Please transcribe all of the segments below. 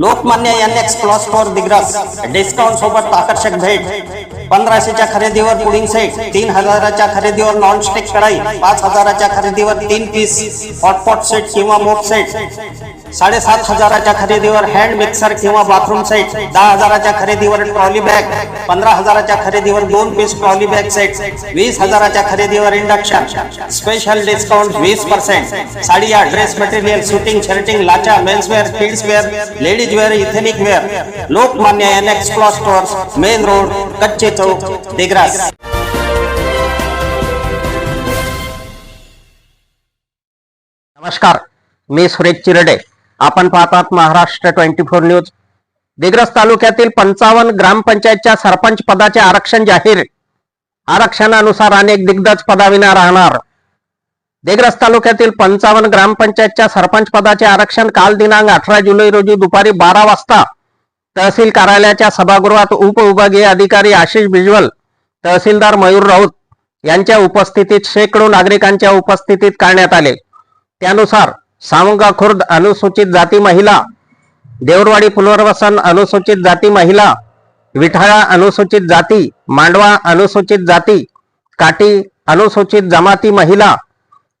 Lokmanya N X plus four Digras discount सोबत आकर्षक भेट. पंधराशेच्या खरेदीवर पुडिंग सेट तीन हजाराच्या खरेदीवर नॉन स्टिक कढाई पाच हजाराच्या खरेदीवर तीन पीस हॉटपॉट सेट किंवा मोट सेट साडेसात हजाराच्या खरेदीवर हँड मिक्सर किंवा बाथरूम सेट दहा हजाराच्या खरेदीवर ट्रॉली बॅग पंधरा हजाराच्या खरेदीवर दोन पीस ट्रॉली बॅग सेट वीस हजाराच्या खरेदीवर इंडक्शन स्पेशल डिस्काउंट वीस पर्सेंट साडिया dress material shooting shirting लाचा menswear kids wear ladies wear ethnic wear Lokmanya N X cloth stores main road Kachche Chowk Digras. नमस्कार मी सुरेश चिरडे. आपण पाहतात Maharashtra twenty four news. Digras तालुक्यातील पंचावन्न ग्रामपंचायतच्या सरपंच पदाचे आरक्षण जाहीर. आरक्षणानुसार अनेक दिग्गज पदाविना राहणार. दिग्रस तालुक्यातील पंचावन्न ग्रामपंचायतच्या सरपंच पदाचे आरक्षण काल दिनांक अठरा जुलै रोजी दुपारी बारा वाजता. तहसील कार्यालयाच्या सभागृहात उपविभागीय अधिकारी आशिष बिजवल तहसीलदार मयूर राऊत यांच्या उपस्थितीत शेकडो नागरिकांच्या उपस्थितीत करण्यात आले. त्यानुसार सावंगा खुर्द अनुसूचित जाती महिला देवरवाडी पुनर्वसन अनुसूचित जाती महिला विठाळा अनुसूचित जाती मांडवा अनुसूचित जाती काटी अनुसूचित जमाती महिला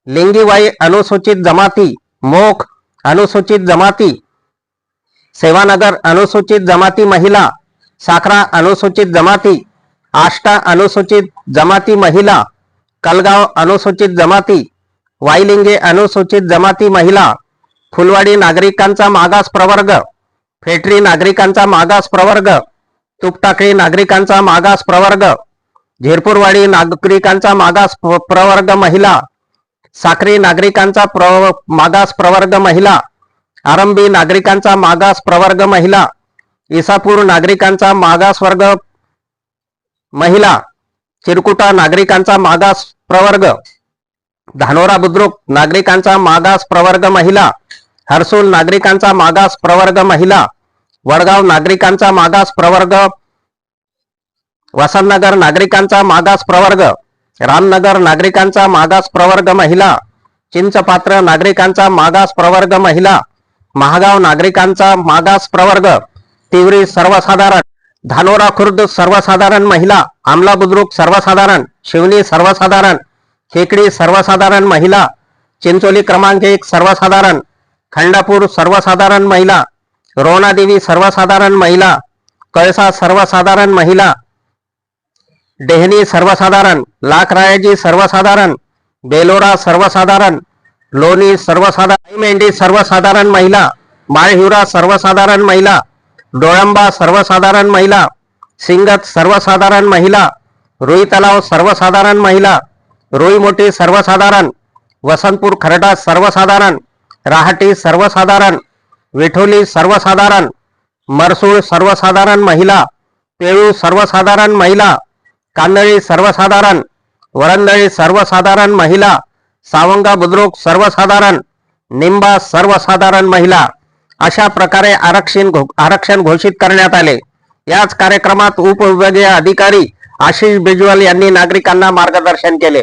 लिंगीवाई अनुसूचित जमाती मोख अनुसूचित जमाती सेवानगर अनुसूचित जमाती महिला साखरा अनुसूचित जमाती आष्टा अनुसूचित जमाती महिला कलगाव अनुसूचित जमाती वाईलिंगे अनुसूचित जमाती महिला फुलवाडी नागरिकांचा मागास प्रवर्ग फेटरी नागरिकांचा मागास प्रवर्ग तुपटाकळी नागरिकांचा मागास प्रवर्ग झिरपूरवाडी नागरिकांचा मागास प्रवर्ग महिला साखरी नागरिकांचा प्र मागास प्रवर्ग महिला आरंभी नागरिकांचा मागास प्रवर्ग महिला इसापूर नागरिकांचा मागास वर्ग महिला चिरकुटा नागरिकांचा मागास प्रवर्ग धानोरा बुद्रुक नागरिकांचा मागास प्रवर्ग महिला हर्सुल नागरिकांचा मागास प्रवर्ग महिला वडगाव नागरिकांचा मागास प्रवर्ग वसंतनगर नागरिकांचा मागास प्रवर्ग रामनगर नागरिकांचा मागास प्रवर्ग महिला चिंचपात्र नागरिकांचा मागास प्रवर्ग महिला महागाव नागरिकांचा मागास प्रवर्ग तिवरी सर्वसाधारण धानोरा खुर्द सर्वसाधारण महिला आमला बुद्रुक सर्वसाधारण शिवनी सर्वसाधारण खेकडी सर्वसाधारण महिला, चिंचोली क्रमांक एक सर्वसाधारण, खंडापूर सर्वसाधारण महिला, रोणादेवी सर्वसाधारण महिला, कळसा सर्वसाधारण महिला, डेहनी सर्वसाधारण, लाखरायाजी सर्वसाधारण, बेलोरा सर्वसाधारण, लोणी सर्वसाधारण, मेंढी सर्वसाधारण महिला, माळहिवरा सर्वसाधारण महिला, डोळंबा सर्वसाधारण महिला, सिंगत सर्वसाधारण महिला रुई तलाव सर्वसाधारण महिला रुई सर्वसाधारण वसंतपूर खरडा सर्वसाधारण रहाटे सर्वसाधारण विठोली सर्वसाधारण मरसूळ सर्वसाधारण महिला पेळू सर्वसाधारण महिला कांदळी सर्वसाधारण वरंदळी सर्वसाधारण महिला सावंगा बुद्रुक सर्वसाधारण निंबा सर्वसाधारण महिला अशा प्रकारे आरक्षण घो- आरक्षण घोषित करण्यात आले. याच कार्यक्रमात उपविभागीय अधिकारी आशिष बिजवल यांनी नागरिकांना मार्गदर्शन केले.